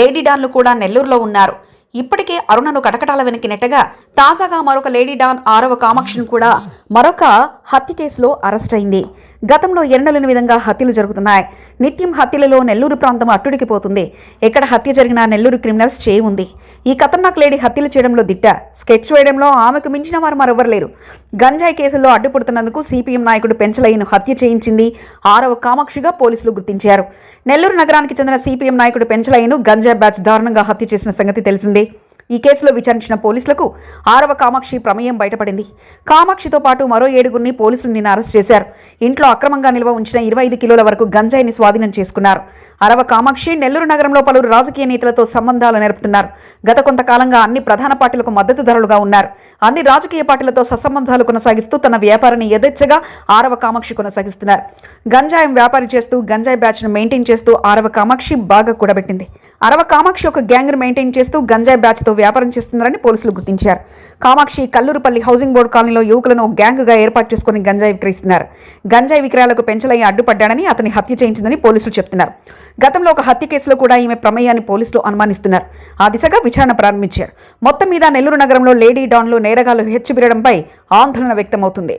Lady డాన్లు కూడా నెల్లూరులో ఉన్నారు. ఇప్పటికే అరుణను కటకటాల వెనక్కి నెట్టగా తాజాగా మరొక లేడీ డాన్ ఆరవ కామాక్షిని కూడా మరొక హత్య కేసులో అరెస్ట్ అయింది. గతంలో ఎన్నడలేని విధంగా హత్యలు జరుగుతున్నాయి. నిత్యం హత్యలలో నెల్లూరు ప్రాంతం అట్టుడికిపోతుంది ఎక్కడ హత్య జరిగినా నెల్లూరు క్రిమినల్స్ చేయి ఉంది. ఈ ఖతర్నాక్ లేడీ హత్యలు చేయడంలో దిట్ట. స్కెచ్ వేయడంలో ఆమెకు మించిన వారు మరెవ్వరు లేరు. గంజాయి కేసుల్లో అడ్డుపడుతున్నందుకు సిపిఎం నాయకుడు పెంచలయ్యను హత్య చేయించింది ఆరవ కామాక్షిగా పోలీసులు గుర్తించారు. నెల్లూరు నగరానికి చెందిన సిపిఎం నాయకుడు పెంచలయ్యను గంజాయి బ్యాచ్ దారుణంగా హత్య చేసిన సంగతి తెలిసిందే. ఈ కేసులో విచారించిన పోలీసులకు ఆరవ కామాక్షి ప్రమేయం బయటపడింది. కామాక్షితో పాటు మరో ఏడుగురిని పోలీసులు నిన్న అరెస్ట్ చేశారు. ఇంట్లో అక్రమంగా నిల్వ ఉంచిన ఇరవై ఐదు కిలోల వరకు గంజాయిని స్వాధీనం చేసుకున్నారు. అరవ కామాక్షి నెల్లూరు నగరంలో పలువురు రాజకీయ నేతలతో సంబంధాలు నెరుపుతున్నారు. గత కొంతకాలంగా అన్ని ప్రధాన పార్టీలకు మద్దతు ధరలుగా ఉన్నారు. అన్ని రాజకీయ పార్టీలతో సత్సంబంధాలు కొనసాగిస్తూ తన వ్యాపారాన్ని యథేచ్ఛగా ఆరవ కామాక్షి కొనసాగిస్తున్నారు. గంజాయం వ్యాపారి చేస్తూ గంజాయి బ్యాచ్ను మెయింటైన్ చేస్తూ ఆరవ కామాక్షి బాగా కూడబెట్టింది. అరవ కామాక్షి ఒక గ్యాంగ్ను మెయింటైన్ చేస్తూ గంజాయి బ్యాచ్తో వ్యాపారం చేస్తున్నారని పోలీసులు గుర్తించారు. కామాక్షి కల్లూరుపల్లి హౌసింగ్ బోర్డు కాలనీలో యువకులను గ్యాంగ్గా ఏర్పాటు చేసుకుని గంజాయి విక్రయిస్తున్నారు. గంజాయి విక్రయాలకు పెంచలయ్య అడ్డుపడ్డాడని అతని హత్య చేయించిందని పోలీసులు చెప్తున్నారు. గతంలో ఒక హత్య కేసులో కూడా ఈమె ప్రమేయాన్ని పోలీసులు అనుమానిస్తున్నారు. ఆ దిశగా విచారణ ప్రారంభించారు. మొత్తం మీద నెల్లూరు నగరంలో లేడీ డాన్లు నేరగాలు హెచ్చుబిరడంపై ఆందోళన వ్యక్తమవుతుంది.